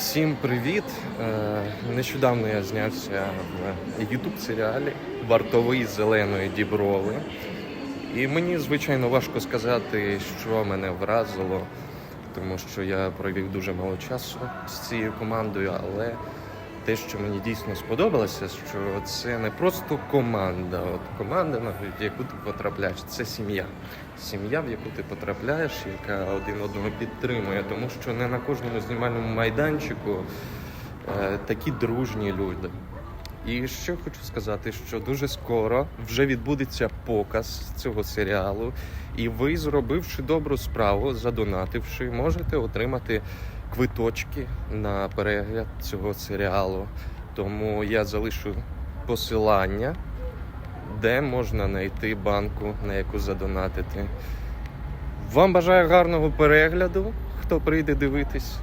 Всім привіт! Е, Нещодавно я знявся в youtube серіалі Вартовий зеленої діброви. І мені, звичайно, важко сказати, що мене вразило, тому що я провів дуже мало часу з цією командою, але те, що мені дійсно сподобалося, що це не просто команда, от команда, в яку ти потрапляєш, це сім'я. Сім'я, в яку ти потрапляєш, яка один одного підтримує, тому що не на кожному знімальному майданчику е, такі дружні люди. І що хочу сказати, що дуже скоро вже відбудеться показ цього серіалу, і ви, зробивши добру справу, задонативши, можете отримати квиточки на перегляд цього серіалу. Тому я залишу посилання, де можна знайти банку, на яку задонатити. Вам бажаю гарного перегляду, хто прийде дивитись.